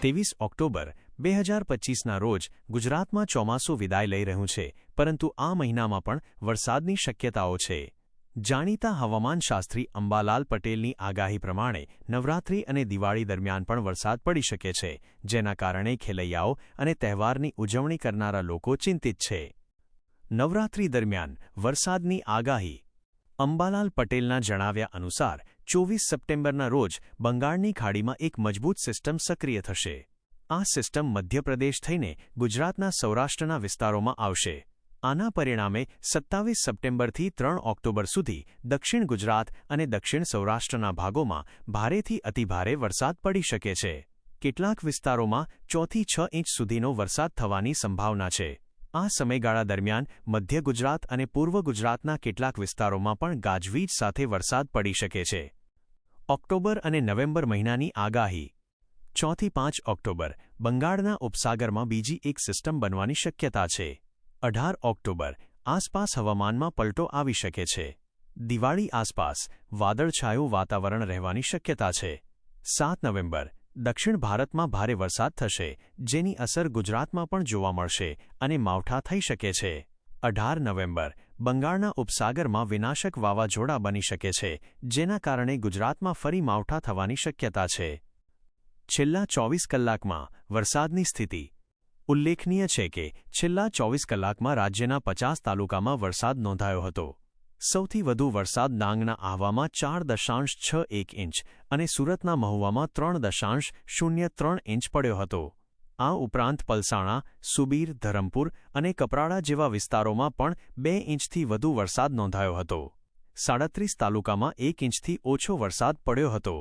ત્રેવીસ ઓક્ટોબર બે હજાર પચીસના રોજ ગુજરાતમાં ચોમાસું વિદાય લઈ રહ્યું છે, પરંતુ આ મહિનામાં પણ વરસાદની શક્યતાઓ છે. જાણીતા હવામાનશાસ્ત્રી અંબાલાલ પટેલની આગાહી પ્રમાણે નવરાત્રી અને દિવાળી દરમિયાન પણ વરસાદ પડી શકે છે, જેના કારણે ખેલૈયાઓ અને તહેવારની ઉજવણી કરનારા લોકો ચિંતિત છે. નવરાત્રી દરમિયાન વરસાદની આગાહી અંબાલાલ પટેલના જણાવ્યા અનુસાર ચોવીસ સપ્ટેમ્બરના રોજ બંગાળની ખાડીમાં એક મજબૂત સિસ્ટમ સક્રિય થશે. આ સિસ્ટમ મધ્યપ્રદેશ થઈને ગુજરાતના સૌરાષ્ટ્રના વિસ્તારોમાં આવશે. આના પરિણામે સત્તાવીસ સપ્ટેમ્બરથી ત્રણ ઓક્ટોબર સુધી દક્ષિણ ગુજરાત અને દક્ષિણ સૌરાષ્ટ્રના ભાગોમાં ભારેથી અતિભારે વરસાદ પડી શકે છે. કેટલાક વિસ્તારોમાં ચોથી છ ઇંચ સુધીનો વરસાદ થવાની સંભાવના છે. આ સમયગાળા દરમિયાન મધ્ય ગુજરાત અને પૂર્વ ગુજરાતના કેટલાક વિસ્તારોમાં પણ ગાજવીજ સાથે વરસાદ પડી શકે છે. ઓક્ટોબર અને નવેમ્બર મહિનાની આગાહી. ચોથી પાંચ ઓક્ટોબર, બંગાળના ઉપસાગરમાં બીજી એક સિસ્ટમ બનવાની શક્યતા છે. અઢાર ઓક્ટોબર, આસપાસ હવામાનમાં પલટો આવી શકે છે. દિવાળી આસપાસ, વાદળછાયું વાતાવરણ રહેવાની શક્યતા છે. સાત નવેમ્બર, દક્ષિણ ભારતમાં ભારે વરસાદ થશે, જેની અસર ગુજરાતમાં પણ જોવા મળશે અને માવઠા થઈ શકે છે. અઢાર નવેમ્બર બંગાળના ઉપસાગરમાં વિનાશક વાવાઝોડા બની શકે છે, જેના કારણે ગુજરાતમાં ફરી માવઠા થવાની શક્યતા છે. છેલ્લા ચોવીસ કલાકમાં વરસાદની સ્થિતિ. ઉલ્લેખનીય છે કે, છેલ્લા ચોવીસ કલાકમાં રાજ્યના પચાસ તાલુકામાં વરસાદ નોંધાયો હતો. સૌથી વધુ વરસાદ ડાંગના આહવામાં ચાર દશાંશ છ એક ઇંચ અને સુરતના મહુવામાં ત્રણ દશાંશ શૂન્ય ત્રણ ઇંચ પડ્યો હતો. આ ઉપરાંત પલસાણા, સુબીર, ધરમપુર અને કપરાળા જેવા વિસ્તારોમાં પણ બે ઇંચથી વધુ વરસાદ નોંધાયો હતો. સાડત્રીસ તાલુકામાં એક ઇંચથી ઓછો વરસાદ પડ્યો હતો.